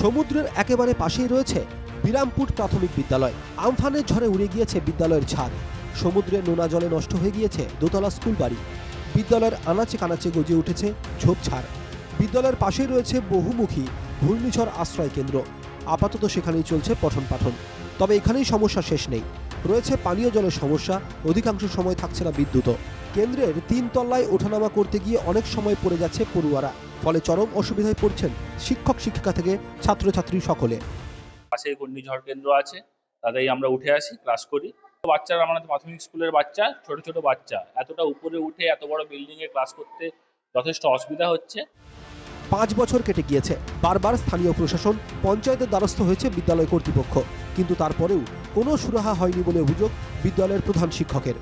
সমুদ্রের একেবারে পাশেই রয়েছে বিরামপুর প্রাথমিক বিদ্যালয়। আমফানের ঝড়ে উড়ে গিয়েছে বিদ্যালয়ের ছাদ। সমুদ্রের নোনা জলে নষ্ট হয়ে গিয়েছে দোতলা স্কুল বাড়ি বিদ্যালয়ের আনাচে কানাচে গজে উঠেছে ঝোপঝাড় বিদ্যালয়ের পাশেই রয়েছে বহুমুখী ঘূর্ণিঝড় আশ্রয় কেন্দ্র। আপাতত সেখানেই চলছে পঠন পাঠন তবে এখানেই সমস্যা শেষ নেই। রয়েছে পানীয় জলের সমস্যা অধিকাংশ সময় থাকছে না বিদ্যুৎও। কেন্দ্রের তিন তল্লায় ওঠানামা করতে গিয়ে অনেক সময় পড়ে যাচ্ছে পড়ুয়ারা ফলে চরম অসুবিধায় পড়ছেন শিক্ষক শিক্ষিকা থেকে ছাত্রছাত্রী সকলে। পাশে ঘূর্ণিঝড় কেন্দ্র আছে তাতেই আমরা উঠে আসি ক্লাস করি। বাচ্চারা আমাদের প্রাথমিক স্কুলের বাচ্চা ছোট ছোট বাচ্চা এতটা উপরে উঠে এত বড় বিল্ডিং এ ক্লাস করতে যথেষ্ট অসুবিধা হচ্ছে। পাঁচ বছর কেটে গিয়েছে বারবার স্থানীয় প্রশাসন পঞ্চায়েতের দ্বারস্থ হয়েছে বিদ্যালয় কর্তৃপক্ষ। কিন্তু তারপরেও কোনো সুরাহা হয়নি বলে অভিযোগ বিদ্যালয়ের প্রধান শিক্ষকের।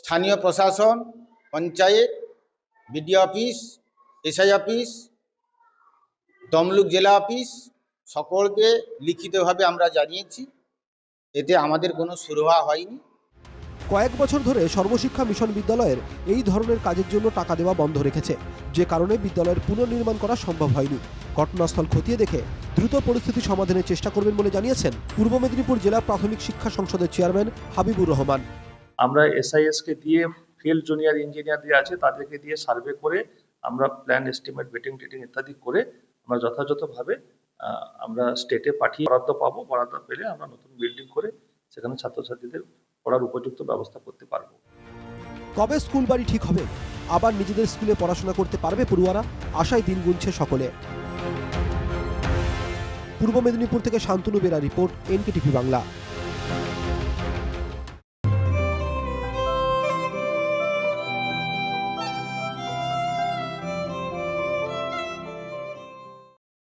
স্থানীয় প্রশাসন panchayat BDO office SI office Tamluk জেলা অফিস সকলকে লিখিতভাবে আমরা জানিয়েছি এতে আমাদের কোনো সুরাহা হয়নি। কয়েক বছর ধরে সর্বশিক্ষা মিশন বিদ্যালয়ের এই ধরনের কাজের জন্য টাকা দেওয়া বন্ধ রেখেছে যে কারণে বিদ্যালয়ের পুনর্নির্মাণ করা সম্ভব হয়নি। ঘটনাস্থল খতিয়ে দেখে দ্রুত পরিস্থিতি সমাধানের চেষ্টা করবেন বলে জানিয়েছেন পূর্ব মেদিনীপুর জেলা প্রাথমিক শিক্ষা সংসদের চেয়ারম্যান হাবিবুর রহমান। আমরা এসআইএস কে দিয়ে ফিল্ড জুনিয়র ইঞ্জিনিয়ার দিয়ে আছে তাদেরকে দিয়ে সার্ভে করে আমরা প্ল্যান এস্টিমেট বেটিং টেটিং ইত্যাদি করে আমরা যথাযথভাবে আমরা স্টেটে পাঠিয়ে বরাদ্দ পাবো বরাদ্দ পেলে আমরা নতুন বিল্ডিং করে সেখানে ছাত্রছাত্রীদের পড়ার উপযুক্ত ব্যবস্থা করতে পারব। কবে স্কুল বাড়ি ঠিক হবে? আবার নিজেদের স্কুলে পড়াশোনা করতে পারবে পড়ুয়ারা? আশায় দিন গুনছে সকলে। পূর্ব মেদিনীপুর থেকে শান্তনু বেরা রিপোর্ট এনকেটিভি বাংলা।